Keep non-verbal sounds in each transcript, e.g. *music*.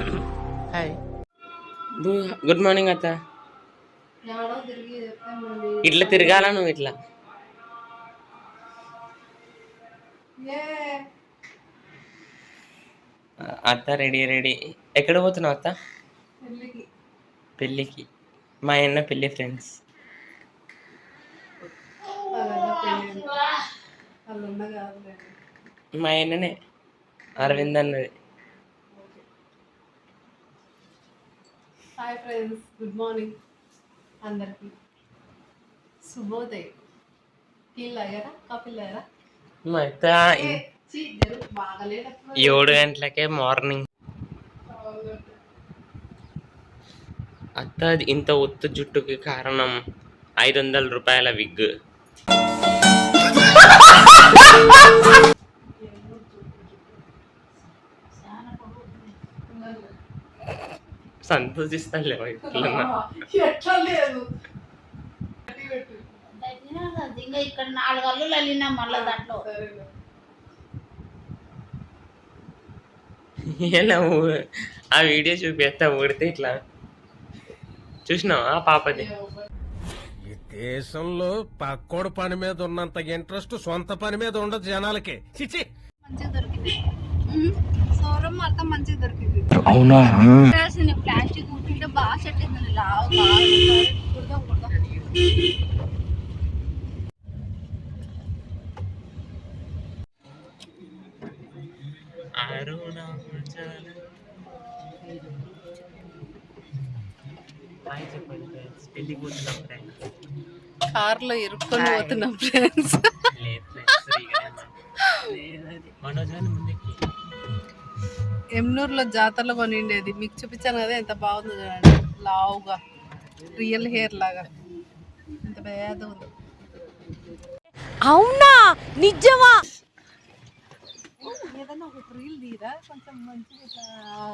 Hi good morning అత్త. ఇట్లా తిరగాల నువ్వు ఇట్లా? ఏ అత్త రెడీ రెడీ ఎక్కడ పోతున్నావు అత్త? పెళ్ళికి. పెళ్ళికి మా అన్న పెళ్ళి ఫ్రెండ్స్ మా అన్ననే. అరవింద్ అన్నది హాయ్ ఫ్రెండ్స్ గుడ్ మార్నింగ్ అందరికి. శుభోదయ్. టీలు అయ్యారా కాఫీలు అయ్యారా ఏడు గంటలకే మార్నింగ్ అత్త ఇంత ఒత్తు జుట్టుకి కారణం. ఐదు వందల రూపాయల విగ్ *laughs* సంతోషిస్తానులే ఇట్లా ఎట్లా లేదు. గట్టి పెట్టు. ఇంకా ఇక్కడ నాలుగు అల్లులు వెళ్ళినా మళ్ళీ దాంట్లో. సరేలే. ఎలా ఊ- ఆ వీడియో చూపిస్తా ఊడితే ఇట్లా. చూసినావా ఆ పాపది ఈ దేశంలో పక్కోడు పని మీద ఉన్నంత ఇంట్రెస్ట్ సొంత పని మీద ఉండదు జనాలకి. చిచి. మంచిగా దొరికింది. సౌరం మాత్రం మంచిగా దొరికింది. రాసిన కార్లో ఇరుక్కొని పోతున్నాం ఫ్రెండ్స్ ఎమ్నూరులో జాతరలో కొనిండేది. మీకు చూపించాను కదా ఎంత బాగుందో చూడండి. లావుగా. రియల్ హెయిర్ లాగా. ఎంత పేద ఉంది. అవునా? నిజమా? ఏదైనా ఒక రీల్ తీరా? కొంచెం మంచిగా ఇట్లా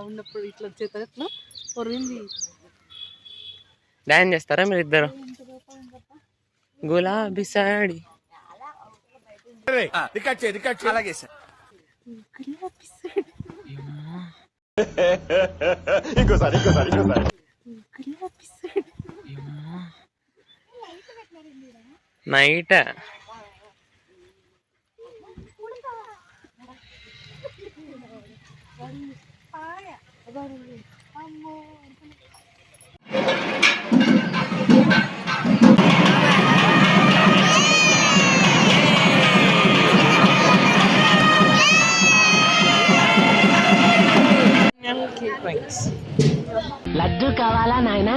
ఉన్నప్పుడు ఇట్లా వచ్చేది ఇట్లా ఒక రీల్ తీ డాన్స్ చేస్తారా మీరు ఇద్దరు? గులాబీ సాడి. *laughs* నైట్ లడ్డు కావాలా నాయనా